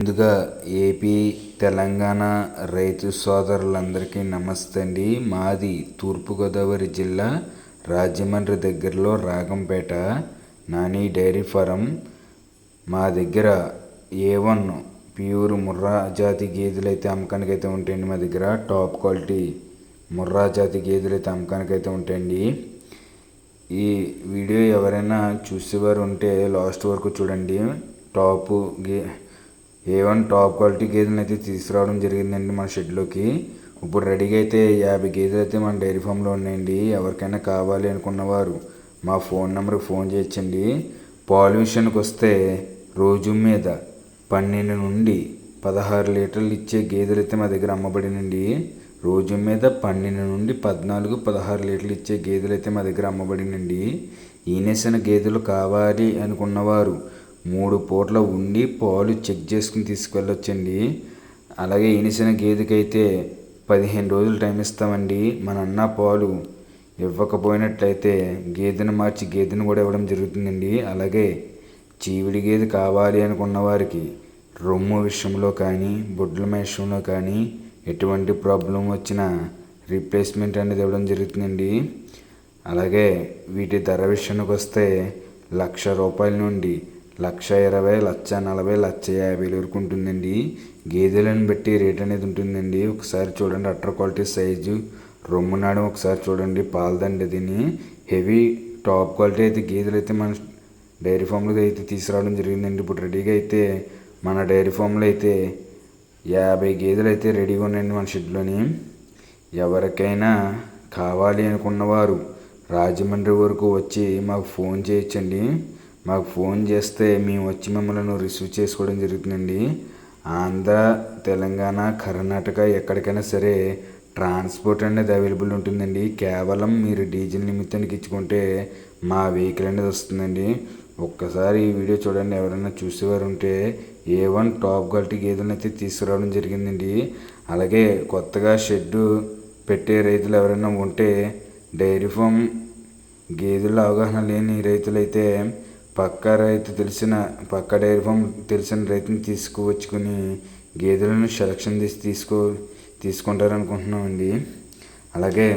ముందుగా ఏపీ తెలంగాణ రైతు సోదరులందరికీ నమస్తే అండి మాది తూర్పుగోదావరి జిల్లా రాజమండ్రి దగ్గరలో రాగంపేట నాని డైరీ ఫారం. మా దగ్గర ఏ వన్ ప్యూర్ ముర్రా జాతి గేదెలు అయితే అమ్మకానికి అయితే ఉంటాయండి మా దగ్గర టాప్ క్వాలిటీ ముర్రా జాతి గేదెలు అయితే అమ్మకానికి అయితే ఉంటాయండి. ఈ వీడియో ఎవరైనా చూసేవారు ఉంటే లాస్ట్ వరకు చూడండి. టాపు గే ఏ వన్ టాప్ క్వాలిటీ గేదెలను అయితే తీసుకురావడం జరిగిందండి మన షెడ్లోకి. ఇప్పుడు రెడీగా అయితే యాభై గేదెలు అయితే మన డైరీ ఫామ్లో ఉన్నాయండి. ఎవరికైనా కావాలి అనుకున్నవారు మా ఫోన్ నెంబర్కి ఫోన్ చేయొచ్చండి. పాలు విషయానికి వస్తే రోజు మీద పన్నెండు నుండి పదహారు లీటర్లు ఇచ్చే గేదెలు అయితే మా దగ్గర అమ్మబడినండి. రోజు మీద పన్నెండు నుండి పద్నాలుగు పదహారు లీటర్లు ఇచ్చే గేదెలు అయితే మా దగ్గర అమ్మబడినండి. ఈనేసిన గేదెలు కావాలి అనుకున్నవారు మూడు పూట్ల ఉండి పాలు చెక్ చేసుకుని తీసుకెళ్ళొచ్చండి అలాగే ఇనిసిన గేదెకైతే పదిహేను రోజులు టైం ఇస్తామండి. మన అన్న పాలు ఇవ్వకపోయినట్లయితే గేదెను మార్చి గేదెను కూడా ఇవ్వడం జరుగుతుందండి. అలాగే చీవిడి గేదె కావాలి అనుకున్న వారికి రొమ్ము విషయంలో కానీ బొడ్ల విషయంలో కానీ ఎటువంటి ప్రాబ్లం వచ్చినా రీప్లేస్మెంట్ అనేది ఇవ్వడం జరుగుతుందండి. అలాగే వీటి ధర విషయానికి వస్తే లక్ష రూపాయల నుండి లక్ష ఇరవై లక్ష నలభై లక్ష యాభైల వరకు ఉంటుందండి గేదెలను బట్టి రేట్ అనేది ఉంటుందండి. ఒకసారి చూడండి అట్టర్ క్వాలిటీ సైజు. రొమ్ము నాడం ఒకసారి చూడండి పాలదండి దీన్ని. హెవీ టాప్ క్వాలిటీ అయితే గేదెలు అయితే మన డైరీ ఫామ్లో అయితే తీసుకురావడం జరిగిందండి. ఇప్పుడు రెడీగా అయితే మన డైరీ ఫామ్లో అయితే యాభై గేదెలు అయితే రెడీగా ఉన్నాయండి మన షెడ్లోని. ఎవరికైనా కావాలి అనుకున్నవారు రాజమండ్రి వరకు వచ్చి మాకు ఫోన్ చేయొచ్చండి. మాకు ఫోన్ చేస్తే మేము వచ్చి మిమ్మల్ని రిసీవ్ చేసుకోవడం జరుగుతుందండి. ఆంధ్ర తెలంగాణ కర్ణాటక ఎక్కడికైనా సరే ట్రాన్స్పోర్ట్ అనేది అవైలబుల్ ఉంటుందండి. కేవలం మీరు డీజిల్ నిమిత్తానికి ఇచ్చుకుంటే మా వెహికల్ అనేది వస్తుందండి. ఒక్కసారి ఈ వీడియో చూడండి ఎవరైనా చూసేవారు ఉంటే ఏ వన్ టాప్ క్వాలిటీ గేదెలను అయితే తీసుకురావడం జరిగిందండి. అలాగే కొత్తగా షెడ్డు పెట్టే రైతులు ఎవరైనా ఉంటే డైరీ ఫామ్ గేదెల అవగాహన లేని రైతులైతే పక్క రైతు తెలిసిన పక్క డైరీ ఫామ్ తెలిసిన రైతుని తీసుకువచ్చుకొని గేదెలను సెలక్షన్ తీసి తీసుకో తీసుకుంటారు అనుకుంటున్నామండి అలాగే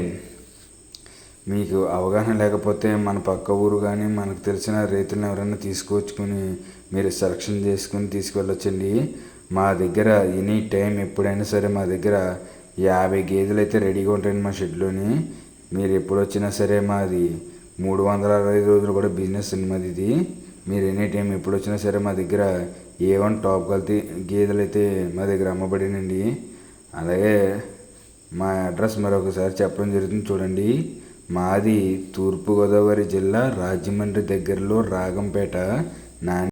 మీకు అవగాహన లేకపోతే మన పక్క ఊరు కానీ మనకు తెలిసిన రైతులను ఎవరైనా తీసుకువచ్చుకుని మీరు సెలక్షన్ చేసుకుని తీసుకెళ్ళొచ్చండి మా దగ్గర ఎనీ టైం ఎప్పుడైనా సరే మా దగ్గర యాభై గేదెలు అయితే రెడీగా ఉంటాయండి మా షెడ్లోని. మీరు ఎప్పుడు వచ్చినా సరే మాది మూడు వందల అరవై ఐదు రోజులు కూడా బిజినెస్ అండి ఇది. మీరు ఎనీ టైం ఎప్పుడు వచ్చినా సరే మా దగ్గర ఏ వన్ టాప్ క్వాలిటీ గేదెలు అయితే మా దగ్గర అమ్మబడినండి. అలాగే మా అడ్రస్ మరొకసారి చెప్పడం జరుగుతుంది చూడండి. మాది తూర్పుగోదావరి జిల్లా రాజమండ్రి దగ్గరలో రాగంపేట నా